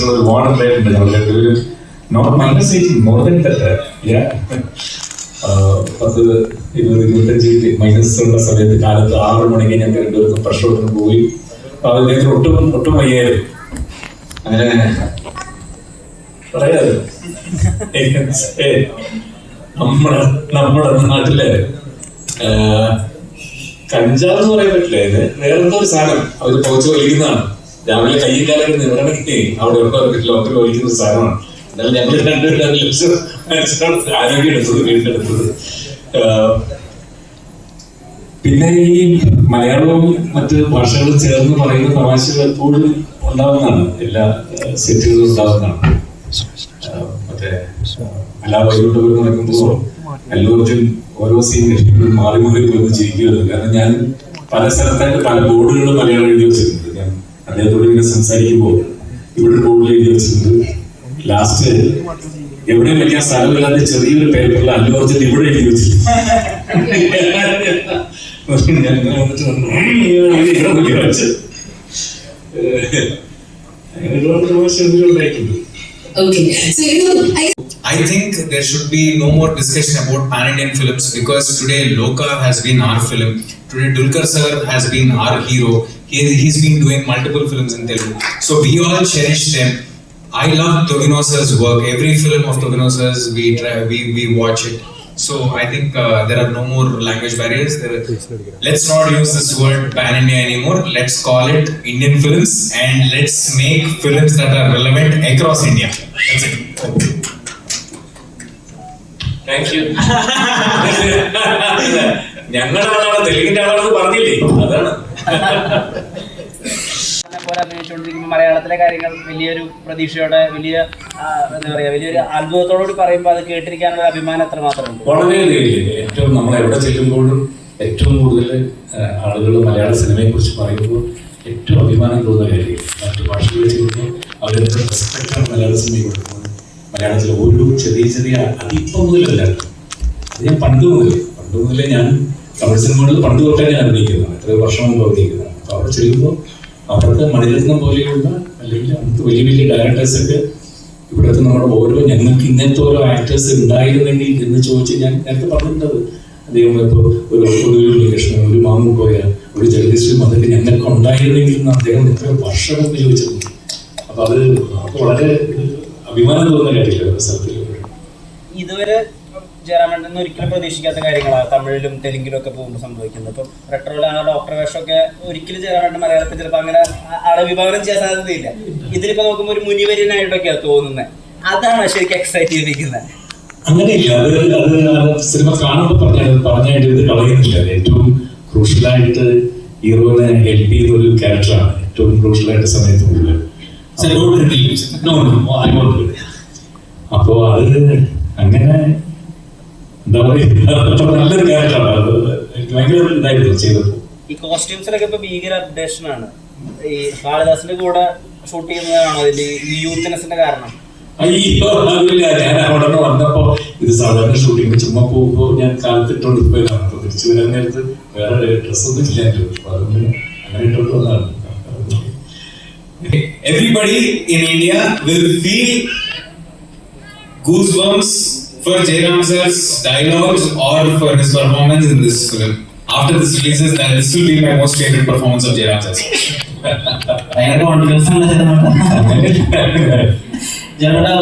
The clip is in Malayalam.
തമാശകൾ ഒരുപാട് ഉണ്ടായിട്ടുണ്ട് ഞങ്ങൾ രണ്ടുപേരും not minus eighteen more than that പത്ത് ഇരുപത് ഇരുപത്തഞ്ച് മൈനസ് ഉള്ള സമയത്ത് കാലത്ത് ആറ് മണിക്ക് ഞങ്ങൾ രണ്ടുപേർക്കും പ്രഷോട്ടിന് പോയി. അപ്പൊ അതിലേക്ക് ഒട്ടും ഒട്ടും വയ്യായിരുന്നു. അങ്ങനെ പറയാതെ നമ്മുടെ നമ്മുടെ നാട്ടിലെ കഞ്ചാവ് എന്ന് പറയാൻ പറ്റില്ല. ഇത് വേറെന്തോ ഒരു സാധനം. അവർ പൗച്ച് വലിക്കുന്നതാണ്. രാവിലെ കയ്യും കാലൊക്കെ നിറണമെങ്കിൽ അവിടെ ഉള്ളവർക്ക് ലോക്കൽ വലിക്കുന്ന ഒരു സാധനമാണ്. എന്നാലും ഞങ്ങൾ രണ്ടുപേരും രണ്ട് ലക്ഷം ആരോഗ്യം എടുത്തത് വീണ്ടെടുത്തത് പിന്നെ ഈ മലയാളവും മറ്റ് ഭാഷകളും ചേർന്ന് പറയുന്ന തമാശകൾ എപ്പോഴും ഉണ്ടാവുന്നതാണ്. എല്ലാ സെറ്റുകളും ഉണ്ടാവുന്നതാണ്. മറ്റേ എല്ലാ വൈകിട്ട് നടക്കുമ്പോൾ എല്ലാവർക്കും ഓരോ സീൻ കഴിക്കുമ്പോഴും മാറി മാറി പോയി ചിരിക്കുകയാണ് കാരണം ഞാൻ പല സ്ഥലത്തായിട്ട് പല ബോർഡുകളും മലയാളം എഴുതി വെച്ചിട്ടുണ്ട്. ഞാൻ അദ്ദേഹത്തോട് ഇങ്ങനെ സംസാരിക്കുമ്പോൾ ഇവിടെ ബോർഡിൽ എഴുതി വെച്ചിട്ടുണ്ട് ലാസ്റ്റ് എവിടെ വെക്കാൻ സ്ഥലമില്ലാതെ ചെറിയൊരു പേപ്പറിൽ അല്ലു അർജുൻ ഇവിടെ എഴുതി വെച്ചിട്ടുണ്ട് ഞാൻ ഇങ്ങനെ വന്നിട്ട് പറഞ്ഞു, "ഉം, ഇവിടെ നോക്കി വെച്ചത്." ഏഹ്, അങ്ങനെ ഒരുപാട് തമാശ ഉണ്ടായിട്ടുണ്ട് Okay, so you know, I I think there should be no more discussion about pan Indian films because today Loka has been our film. Today Dulkar sir has been our hero. He, he's been doing multiple films in Telugu. So we all cherish them. I love Tovino sir's work. Every film of Tovino sir's, we try, we, we watch it. So I think uh, there are no more language barriers. There, let's not use this word pan India anymore. Let's call it Indian films and let's make films that are relevant across India. That's it. Thank you ഞങ്ങളുടെ ആളാണ് തെലുങ്കിന്റെ ആളാണെന്ന് പറഞ്ഞില്ലേ അതാണ് അതിനെ മലയാളത്തിലെ കാര്യങ്ങൾ വലിയൊരു പ്രതീക്ഷയോടെ വലിയ എന്താ പറയുക വലിയൊരു അത്ഭുതത്തോടുകൂടി പറയുമ്പോൾ അത് കേട്ടിരിക്കാനുള്ള അഭിമാനം എത്രമാത്രമുണ്ട് വളരെ ഏറ്റവും നമ്മൾ എവിടെ ചെല്ലുമ്പോഴും ഏറ്റവും കൂടുതൽ ആളുകൾ മലയാള സിനിമയെ കുറിച്ച് പറയുമ്പോൾ ഏറ്റവും അഭിമാനം തോന്നുന്ന കാര്യം മറ്റു ഭാഷകളിൽ വെച്ച് റെസ്പെക്റ്റാണ് മലയാള സിനിമയെ കൊടുക്കുന്നത്. മലയാളത്തിലെ ഒരു ചെറിയ ചെറിയ അതിപ്പം മുതലല്ല. അത് ഞാൻ പണ്ട് മുതലേ പണ്ട് മുതലേ ഞാൻ തമിഴ് സിനിമകളിൽ പണ്ട് തൊട്ടേ ഞാൻ അഭിനയിക്കുന്നതാണ് എത്ര വർഷം മുമ്പ് അഭിനയിക്കുന്നതാണ് അപ്പോൾ അവിടെ ചെല്ലുമ്പോൾ അവിടുത്തെ മണിരത്നം പോലെയുള്ള അല്ലെങ്കിൽ അവിടുത്തെ വലിയ വലിയ ഡയറക്ടേഴ്സൊക്കെ ഇവിടുത്തെ നമ്മുടെ ഓരോ ഞങ്ങൾക്ക് ഇങ്ങനത്തെ ഓരോ ആക്ടേഴ്സ് ഉണ്ടായിരുന്നെങ്കിൽ എന്ന് ചോദിച്ച് ഞാൻ നേരത്തെ പറഞ്ഞിട്ടുണ്ട് അദ്ദേഹം ഇപ്പോൾ ഒരു ഒരു ഉണ്ണികൃഷ്ണൻ ഒരു മാമുക്കോയ ഒരു ജഗദീശ്വരി അതൊക്കെ ഞങ്ങൾക്ക് ഉണ്ടായിരുന്നെങ്കിൽ എന്ന് അദ്ദേഹം എത്ര വർഷം മുമ്പ് ചോദിച്ചിട്ടുണ്ട്. അപ്പൊ അത് വളരെ അഭിമാനം തോന്നുന്ന കാര്യമില്ല സ്ഥലത്തിൽ ഇതുവരെ ജയറാമേട്ടൻ ഒരിക്കലും പ്രതീക്ഷിക്കാത്ത കാര്യങ്ങളാണ്. തമിഴിലും തെലുങ്കിലും ഒക്കെ പോകുമ്പോൾ സംഭവിക്കുന്നത്. ഇപ്പം റെട്രോയിൽ ആ ഡോക്ടർ വേഷമൊക്കെ ഒരിക്കലും ചേരാമെന്ന് മലയാളത്തിൽ ചിലപ്പോൾ അങ്ങനെ ആളെ വിഭാവനം ചെയ്യാൻ സാധ്യതയില്ല. ഇതിലിപ്പോൾ നോക്കുമ്പോൾ ഒരു മുനിവര്യനായിട്ടൊക്കെയാണ് തോന്നുന്നത് അതാണ് ശരിക്കും എക്സൈറ്റ് ചെയ്തിരിക്കുന്നത് അങ്ങനെയില്ല. അത് അത് അത് സിനിമ കാണുമ്പോൾ പറഞ്ഞാൽ പറഞ്ഞായിട്ട് ഇത് കളയുന്നില്ല. ഏറ്റവും ക്രൂഷ്യലായിട്ട് ഹീറോനെ ഹെൽപ്പ് ചെയ്ത ഒരു ക്യാരക്ടറാണ് ഏറ്റവും ക്രൂഷ്യലായിട്ട് സമയത്ത് കൂടുതൽ അപ്പോ don't reveal. No, no, I won't do it. അപ്പോ അത് അങ്ങനെ എന്താ പറയുക അത്ര നല്ലൊരു ക്യാരക്ടറാണ് എനിക്ക് ഭയങ്കര ഇതായിരുന്നു ചെയ്തപ്പോൾ ഈ കോസ്റ്റ്യൂംസിലൊക്കെ ഇപ്പൊ ഭീകര അപ്ഡേഷൻ ആണ്. ഈ കാളിദാസിന്റെ കൂടെ ഷൂട്ട് ചെയ്യുന്നതാണോ? അതിന്റെ ഈ യൂത്ത്നെസിന്റെ കാരണം. അയ്യോ അതില്ല ഞാൻ അവിടെ നിന്ന് വന്നപ്പോ ഇത് സാധാരണ ഷൂട്ടിങ് ചുമ്മാ പോകുമ്പോ ഞാൻ കാലത്തിട്ടോണ്ട് പോയതാണ് അപ്പൊ തിരിച്ചു വരാൻ നേരത്ത് വേറെ ഡ്രസ് ഒന്നും ഇല്ല അടുത്ത്. അപ്പൊ അതുകൊണ്ട് അങ്ങനെ ഇട്ടോണ്ട് വന്നതാണ്. Everybody in India will feel goosebumps for Jairam sir's dialogues or for his performance in this film. After this releases, that this will be my most favorite performance of Jairam sir. ഭയങ്കര കോൺഫിഡൻസ് ആണ് ചേട്ടാ